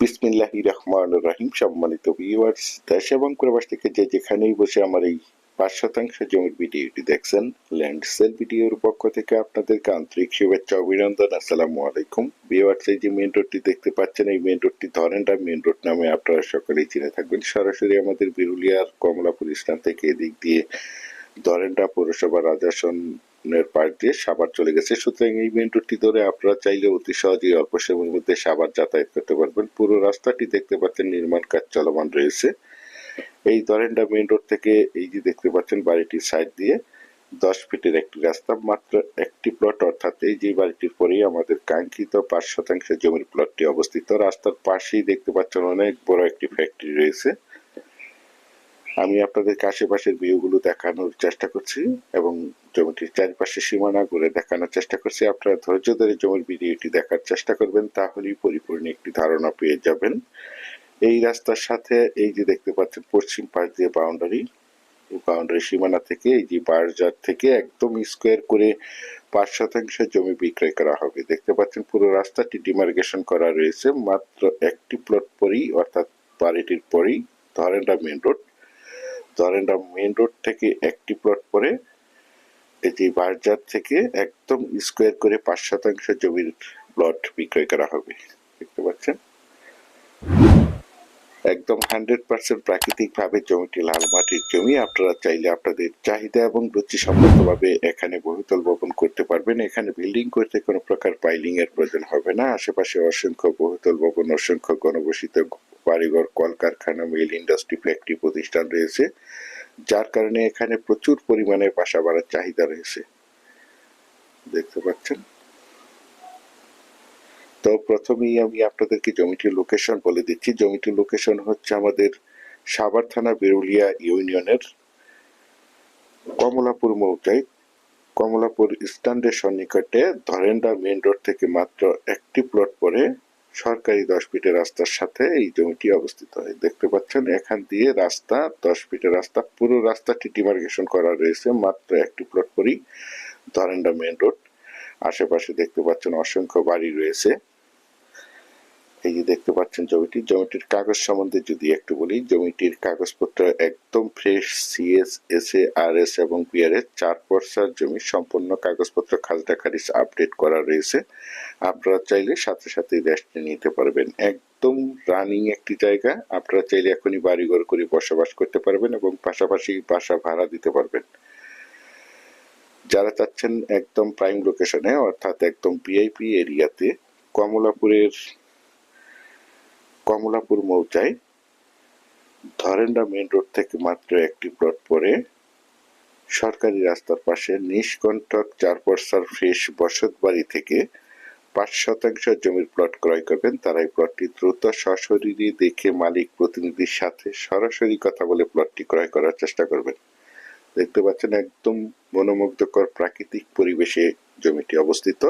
বিসমিল্লাহি রহমান রহিম, সম্মানিত ভিউয়ার্স দেশ এবং প্রবাস থেকে যে যেখানেই বসে আমার এই পাঁচ শতাংশ জমির ভিডিওটি দেখছেন ল্যান্ড সেল ভিডিওর পক্ষ থেকে আপনাদেরকে আন্তরিক শুভেচ্ছা অভিনন্দন। আসসালামু আলাইকুম। ভিউয়ার্স এই যে মেন রোডটি দেখতে পাচ্ছেন, এই মেন রোডটি ধরেনটা মেন রোড নামে আপনারা সকলেই চিনে থাকবেন। সরাসরি আমাদের বিরুলিয়ার কমলাপুর স্থান থেকে এদিক দিয়ে ধরেনটা পৌরসভা রাজাসনের পাশ দিয়ে সাবার চলে গেছে। সুতরাং এই মেন রোডটি ধরে আপনারা চাইলে অতি সহজেই অল্প সময়ের মধ্যে সাবার যাতায়াত করতে পারবেন। পুরো রাস্তাটি দেখতে পাচ্ছেন, নির্মাণ কাজ চলমান রয়েছে। এই দরেন্ডা মেন রোড থেকে এই যে দেখতে পাচ্ছেন, বাড়িটির সাইড দিয়ে দশ ফিটের একটি রাস্তা, মাত্র একটি প্লট। অর্থাৎ এই যে বাড়িটির পরেই আমাদের কাঙ্ক্ষিত পাঁচ শতাংশ জমির প্লটটি অবস্থিত। রাস্তার পাশেই দেখতে পাচ্ছেন অনেক বড় একটি ফ্যাক্টরি রয়েছে। আমি আপনাদেরকে আশেপাশের ভিউগুলো দেখানোর চেষ্টা করছি এবং জমিটির চারিপাশে সীমানা করে দেখানোর চেষ্টা করছি। আপনারা ধৈর্য ধরে জমির ভিডিওটি দেখার চেষ্টা করবেন, তাহলেই পরিপূর্ণ একটি ধারণা পেয়ে যাবেন। এই রাস্তার সাথে এই যে দেখতে পাচ্ছেন, পশ্চিম পাশ দিয়ে বাউন্ডারি বাউন্ডারি সীমানা থেকে, এই যে বারজার থেকে একদম স্কোয়ার করে পাঁচ শতাংশ জমি বিক্রয় করা হবে। দেখতে পাচ্ছেন, পুরো রাস্তাটি ডিমার্গেশন করা রয়েছে, মাত্র একটি প্লট পরেই, অর্থাৎ বাড়িটির পরেই ধরেনটা মেন রোড মেন রোড থেকে একটি প্লট পরে এই যে বারজার থেকে একদম স্কোয়ার করে পাঁচ শতাংশ জমির প্লট বিক্রয় করা হবে। দেখতে পাচ্ছেন? একদম হান্ড্রেড পার্সেন্ট প্রাকৃতিক ভাবে জমিটি লাল মাটির জমি। আপনারা চাইলে আপনাদের চাহিদা এবং রুচি সম্মতভাবে এখানে বহুতল ভবন করতে পারবেন। এখানে বিল্ডিং করতে কোনো প্রকার পাইলিং এর প্রয়োজন হবে না। আশেপাশে অসংখ্য বহুতল ভবন অসংখ্য গণবসিত বাড়িঘর, কলকারখানা, মিল ইন্ডাস্ট্রি, ফ্যাক্টরি প্রতিষ্ঠান রয়েছে। যার কারণে এখানে প্রচুর পরিমাণে বাসা বাড়ার চাহিদা রয়েছে। দেখতে পাচ্ছেন? তো প্রথমেই আমি আপনাদেরকে জমিটির লোকেশন বলে দিচ্ছি। জমিটির লোকেশন হচ্ছে আমাদের সাভার থানা বেরুলিয়া ইউনিয়নের কমলাপুর মৌজায়। কমলাপুর স্ট্যান্ডের সন্নিকটে ধরেন্ডা মেন রোড থেকে মাত্র একটি প্লট পরে সরকারি দশ ফিটের রাস্তার সাথে এই জমিটি অবস্থিত। হয় দেখতে পাচ্ছেন, এখান দিয়ে রাস্তা, দশ ফিটের রাস্তা, পুরো রাস্তাটি ডিমার্কেশন করা রয়েছে, মাত্র একটি প্লট করেই। ধরেন্ডা মেন রোড আশেপাশে দেখতে পাচ্ছেন অসংখ্য বাড়ি রয়েছে। এই যে দেখতে পাচ্ছেন জমিটি, জমিটির কাগজ সম্বন্ধে যদি একটু বলি, জমিটির কাগজপত্র একদম fresh CS S A R S এবং বিআরএস চার পর্সার জমি সম্পূর্ণ কাগজপত্র খাজনা খারিজ আপডেট করা রয়েছে। আপনারা চাইলে সাথে সাথে রেস্টে নিতে পারবেন। একদম রানিং একটি জায়গা। আপনারা চাইলে এখনই বাড়িঘর করে বসবাস করতে পারবেন এবং পাশাপাশি বাসা ভাড়া দিতে পারবেন। যারা চাচ্ছেন একদম প্রাইম লোকেশনে অর্থাৎ একদম ভিআইপি এরিয়াতে কমলাপুরের কমলাপুর মৌজায় ধরেন্ডা মেন রোড থেকে মাত্র একটি প্লট পরে সরকারি রাস্তার পাশে নিষ্কণ্টক চার পর্সার ফ্রেশ বসত বাড়ি থেকে পাঁচ শতাংশ জমির প্লট ক্রয় করবেন। তারা এই প্লটটি দ্রুত সশরীরে দেখে মালিক প্রতিনিধির সাথে সরাসরি কথা বলে প্লটটি ক্রয় করার চেষ্টা করবেন। দেখতে পাচ্ছেন একদম মনোমুগ্ধকর প্রাকৃতিক পরিবেশে জমিটি অবস্থিত।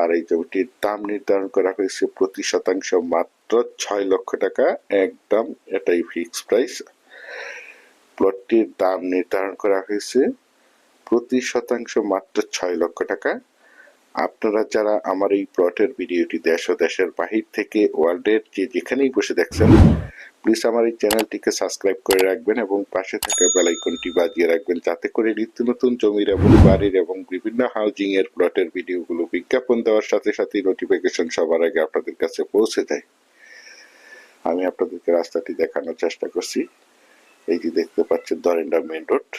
আর এই জমিটির দাম নির্ধারণ করা হয়েছে প্রতি শতাংশ মাত্র ছয় লক্ষ টাকা। একদম এটাই ফিক্স প্রাইস প্লটটির দাম নির্ধারণ করা হয়েছে প্রতি শতাংশ মাত্র ছয় লক্ষ টাকা। আপনারা যারা আমার এই প্লটের ভিডিওটি দেশ ও দেশের বাহির থেকে ওয়ার্ল্ডের যে যেখানেই বসে দেখছেন প্লিজ আমার এই চ্যানেলটিকে সাবস্ক্রাইব করে রাখবেন এবং পাশে থাকা বেলাইকনটি বাজিয়ে রাখবেন, যাতে করে নিত্য নতুন জমির এবং বাড়ির এবং বিভিন্ন হাউজিং এর প্লটের ভিডিওগুলো বিজ্ঞাপন দেওয়ার সাথে সাথে নোটিফিকেশন সবার আগে আপনাদের কাছে পৌঁছে যায় আমি আপনাদেরকে রাস্তাটি দেখানোর চেষ্টা করছি। এই যে দেখতে পাচ্ছেন দরেন্ডা মেন রোড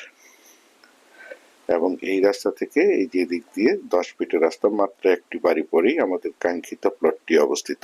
এবং এই রাস্তা থেকে এই যে দিক দিয়ে দশ ফিটের রাস্তা, মাত্র একটি বাড়ি পরেই আমাদের কাঙ্ক্ষিত প্লটটি অবস্থিত।